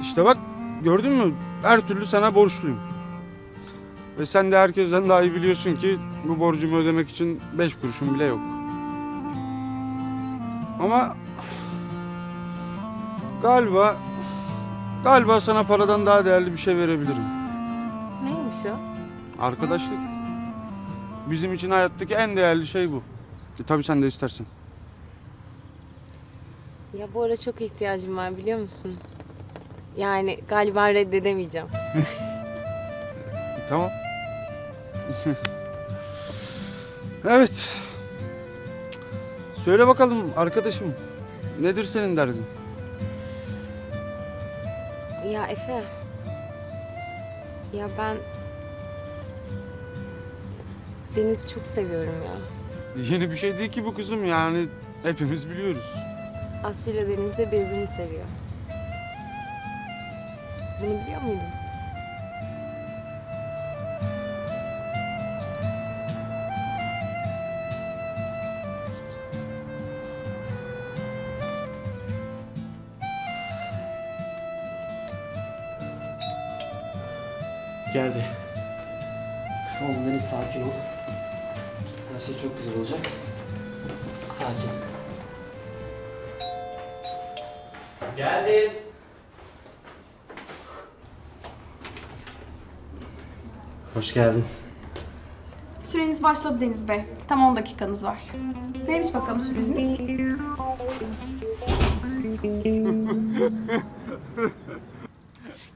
İşte bak gördün mü? Her türlü sana borçluyum. Ve sen de herkesten daha iyi biliyorsun ki bu borcumu ödemek için beş kuruşum bile yok. Ama galiba galiba sana paradan daha değerli bir şey verebilirim. Neymiş o? Arkadaşlık. Bizim için hayattaki en değerli şey bu. E, tabii sen de istersen. Ya bu ara çok ihtiyacım var biliyor musun? Yani galiba reddedemeyeceğim. Tamam. evet. Söyle bakalım arkadaşım. Nedir senin derdin? Ya Efe. Ya ben... Deniz'i çok seviyorum ya. Yeni bir şey değil ki bu kızım yani hepimiz biliyoruz. Aslı ile Deniz de birbirini seviyor. Bunu biliyor muydun? Geldi. Oğlum Deniz sakin ol. Her şey çok güzel olacak. Sakin. Geldim. Hoş geldin. Süreniz başladı Deniz Bey. Tam 10 dakikanız var. Neymiş bakalım süreniz?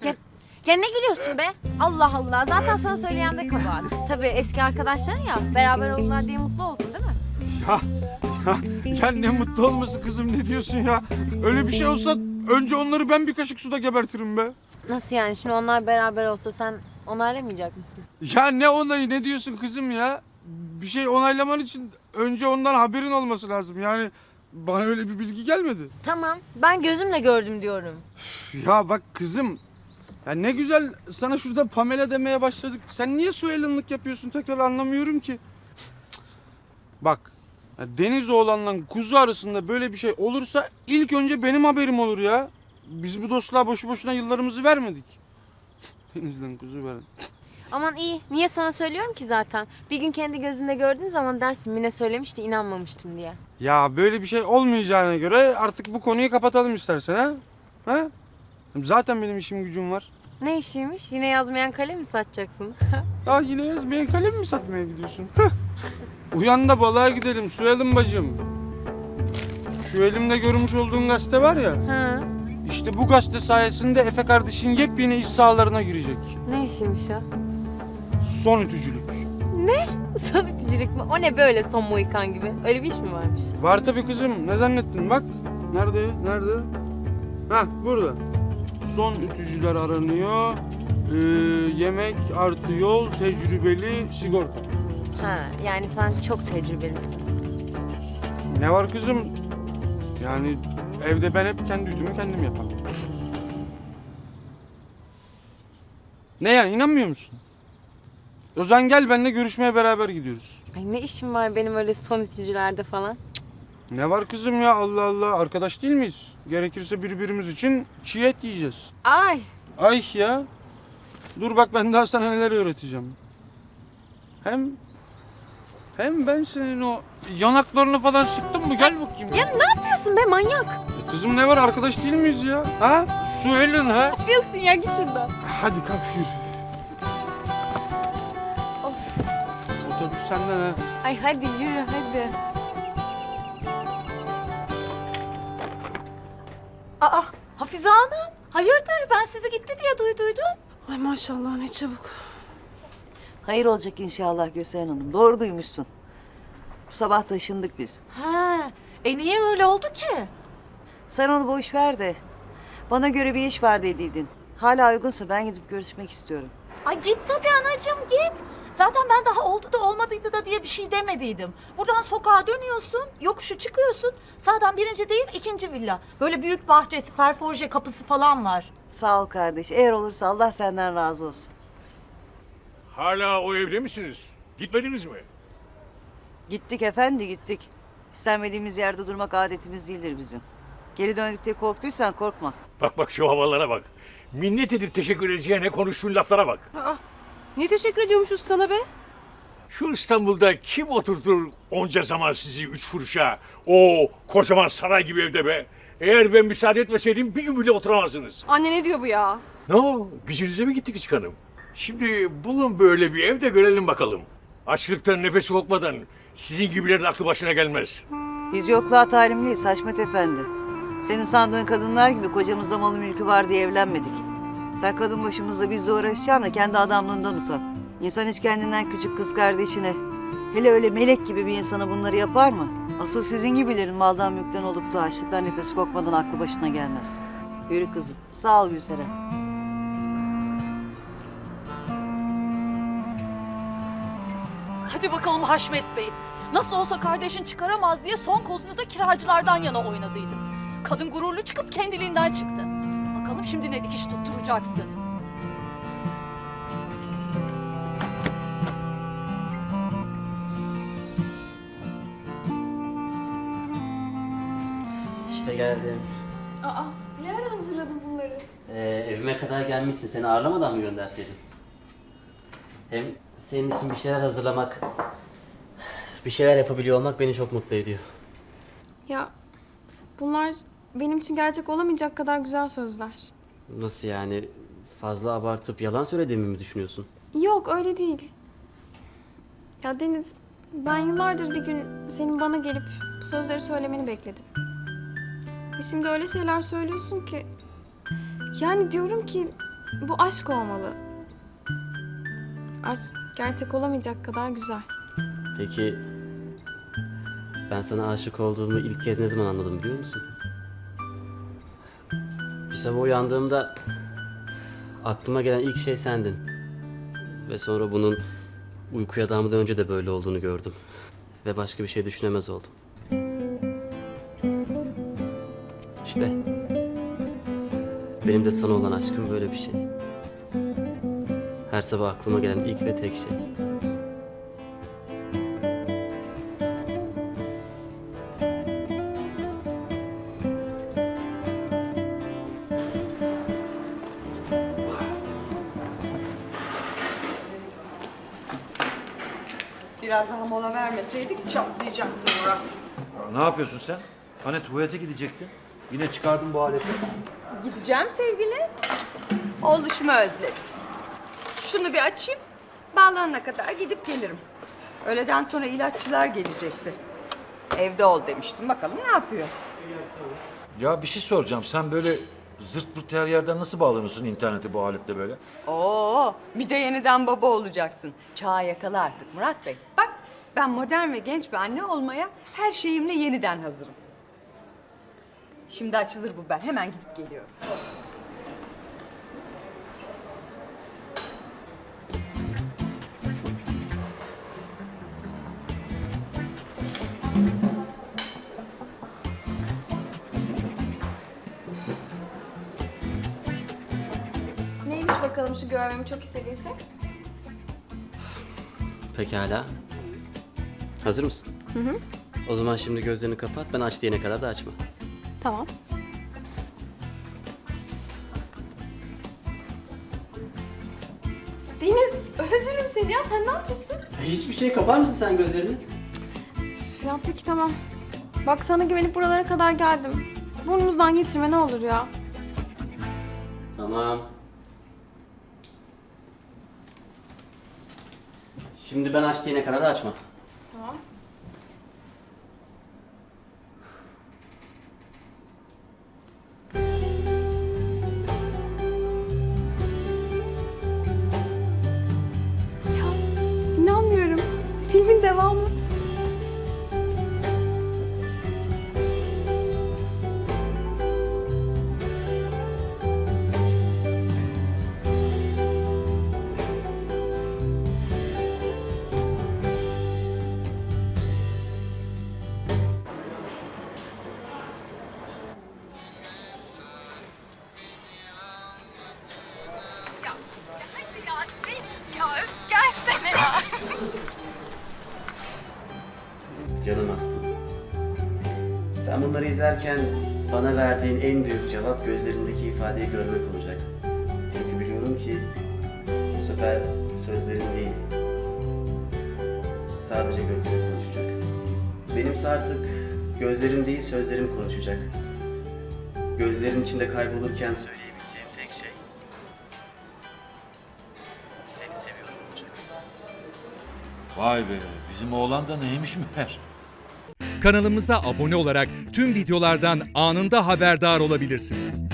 Ya, ya ne gülüyorsun be? Allah Allah. Zaten sana söyleyen de kabahat. Tabii eski arkadaşların ya. Beraber oldular diye mutlu oldun değil mi? Ya, ya, ya ne mutlu olması kızım ne diyorsun ya? Öyle bir şey olsa önce onları ben bir kaşık suda gebertirim be. Nasıl yani? Şimdi onlar beraber olsa sen onaylamayacak mısın? Ya ne onayı ne diyorsun kızım ya? Bir şey onaylaman için önce ondan haberin olması lazım. Yani bana öyle bir bilgi gelmedi. Tamam. Ben gözümle gördüm diyorum. Ya bak kızım. Ya ne güzel sana şurada Pamela demeye başladık. Sen niye Suelin'lik yapıyorsun tekrar anlamıyorum ki. Bak. Ya Deniz oğlanla kuzu arasında böyle bir şey olursa ilk önce benim haberim olur ya. Biz bu dostluğa boşu boşuna yıllarımızı vermedik. Denizden kuzu veren. Aman iyi. Niye sana söylüyorum ki zaten? Bir gün kendi gözünde gördüğün zaman dersin Mine söylemişti inanmamıştım diye. Ya böyle bir şey olmayacağına göre artık bu konuyu kapatalım istersen ha? Ha? Zaten benim işim gücüm var. Ne işiymiş? Yine yazmayan kalem mi satacaksın? Ya yine yazmayan kalem mi satmaya gidiyorsun? Uyan da balığa gidelim Suelim bacım. Şu elimde görmüş olduğun gazete var ya. ha. İşte bu gazete sayesinde Efe kardeşin yepyeni iş sahalarına girecek. Ne işiymiş o? Son ütücülük. Satıcılık mı? O ne böyle son Mohikan gibi? Öyle bir iş mi varmış? Var tabii kızım. Ne zannettin? Bak. Nerede? Nerede? Ha burada. Son ütücüler aranıyor. Ee, yemek artı yol, tecrübeli, sigorta. Ha, yani sen çok tecrübelisin. Ne var kızım? Yani evde ben hep kendi ütümü kendim yaparım. Ne yani inanmıyor musun? O zaman gel benimle görüşmeye beraber gidiyoruz. Ay ne işim var benim öyle son itücülerde falan? Ne var kızım ya Allah Allah arkadaş değil miyiz? Gerekirse birbirimiz için çiğ et yiyeceğiz. Ay Ay ya. Dur bak ben daha sana neler öğreteceğim. Hem hem ben senin o yanaklarını falan sıktım mı? Gel bakayım. ya ne yapıyorsun be manyak? Kızım ne var arkadaş değil miyiz ya? Ha? Su elin ha? Ne yapıyorsun ya git şuradan. Hadi kalk yürü. Of. Otobüs senden ha. Ay hadi yürü hadi. Aa, Hafize Hanım. Hayırdır? Ben sizi gitti diye duyduydum. Ay maşallah ne çabuk. Hayır olacak inşallah Gülseren Hanım. Doğru duymuşsun. Bu sabah taşındık biz. Ha, e niye öyle oldu ki? Sen onu boş ver de. Bana göre bir iş var dediydin. Hala uygunsa ben gidip görüşmek istiyorum. Ay git tabii anacığım git. Zaten ben daha oldu da olmadıydı da diye bir şey demediydim. Buradan sokağa dönüyorsun, yokuşu çıkıyorsun. Sağdan birinci değil ikinci villa. Böyle büyük bahçesi, ferforje kapısı falan var. Sağ ol kardeş. Eğer olursa Allah senden razı olsun. Hala o evde misiniz? Gitmediniz mi? Gittik efendi gittik. İstenmediğimiz yerde durmak adetimiz değildir bizim. Geri döndük diye korktuysan korkma. Bak bak şu havalara bak. Minnet edip teşekkür edeceğine konuştuğun laflara bak. Niye teşekkür ediyormuşuz sana be? Şu İstanbul'da kim oturtur onca zaman sizi üç kuruşa? O kocaman saray gibi evde be. Eğer ben müsaade etmeseydim bir gün bile oturamazsınız. Anne ne diyor bu ya? Ne o? Gücünüze mi gittik çıkanım? Şimdi bulun böyle bir evde görelim bakalım. Açlıktan nefesi kokmadan sizin gibilerin aklı başına gelmez. Biz yokluğa talimliyiz Haşmet Efendi. Senin sandığın kadınlar gibi kocamızda malı mülkü var diye evlenmedik. Sen kadın başımızda bizle uğraşacağına kendi adamlığından utan. İnsan hiç kendinden küçük kız kardeşine, hele öyle melek gibi bir insana bunları yapar mı? Asıl sizin gibilerin maldan mülkten olup da açlıktan nefesi kokmadan aklı başına gelmez. Yürü kızım. Sağ ol Gülseren. Hadi bakalım Haşmet Bey. Nasıl olsa kardeşin çıkaramaz diye son kozunu da kiracılardan yana oynadıydın. Kadın gururlu çıkıp kendiliğinden çıktı. Bakalım şimdi ne dikiş tutturacaksın. İşte geldim. Aa, ne ara hazırladın bunları? Ee, evime kadar gelmişsin. Seni ağırlamadan mı gönderseydim? Hem senin için bir şeyler hazırlamak, bir şeyler yapabiliyor olmak beni çok mutlu ediyor. Ya bunlar benim için gerçek olamayacak kadar güzel sözler. Nasıl yani? Fazla abartıp yalan söylediğimi mi düşünüyorsun? Yok öyle değil. Ya Deniz ben yıllardır bir gün senin bana gelip bu sözleri söylemeni bekledim. Ve şimdi öyle şeyler söylüyorsun ki yani diyorum ki bu aşk olmalı. Aşk gerçek olamayacak kadar güzel. Peki ben sana aşık olduğumu ilk kez ne zaman anladım biliyor musun? Sabah uyandığımda aklıma gelen ilk şey sendin. Ve sonra bunun uykuya dalmadan önce de böyle olduğunu gördüm. Ve başka bir şey düşünemez oldum. İşte benim de sana olan aşkım böyle bir şey. Her sabah aklıma gelen ilk ve tek şey. Biraz daha mola vermeseydik çatlayacaktı Murat. Ne yapıyorsun sen? Hani tuvalete gidecektin? Yine çıkardın bu aleti. Gideceğim sevgili. Oğluşumu özledim. Şunu bir açayım. Bağlanana kadar gidip gelirim. Öğleden sonra ilaççılar gelecekti. Evde ol demiştim. Bakalım ne yapıyor? Ya bir şey soracağım. Sen böyle zırt pırt her yerden nasıl bağlanıyorsun internete bu aletle böyle? Oo, bir de yeniden baba olacaksın. Çağ yakala artık Murat Bey. Bak ben modern ve genç bir anne olmaya her şeyimle yeniden hazırım. Şimdi açılır bu ben. Hemen gidip geliyorum. Neymiş bakalım şu görmemi çok istediğin şey? Pekala. Hazır mısın? Hı hı. O zaman şimdi gözlerini kapat. Ben aç diyene kadar da açma. Tamam. Deniz öldürürüm seni ya sen ne yapıyorsun? Hiçbir şey kapar mısın sen gözlerini? Ya peki tamam. Bak sana güvenip buralara kadar geldim. Burnumuzdan getirme ne olur ya. Tamam. Şimdi ben aç diyene kadar da açma. Canım aslım. Sen bunları izlerken bana verdiğin en büyük cevap gözlerindeki ifadeyi görmek olacak. Çünkü biliyorum ki bu sefer sözlerin değil, sadece gözlerin konuşacak. Benimse artık gözlerim değil sözlerim konuşacak. Gözlerin içinde kaybolurken söyleyebileceğim Vay be bizim oğlan da neymiş meğer. Kanalımıza abone olarak tüm videolardan anında haberdar olabilirsiniz.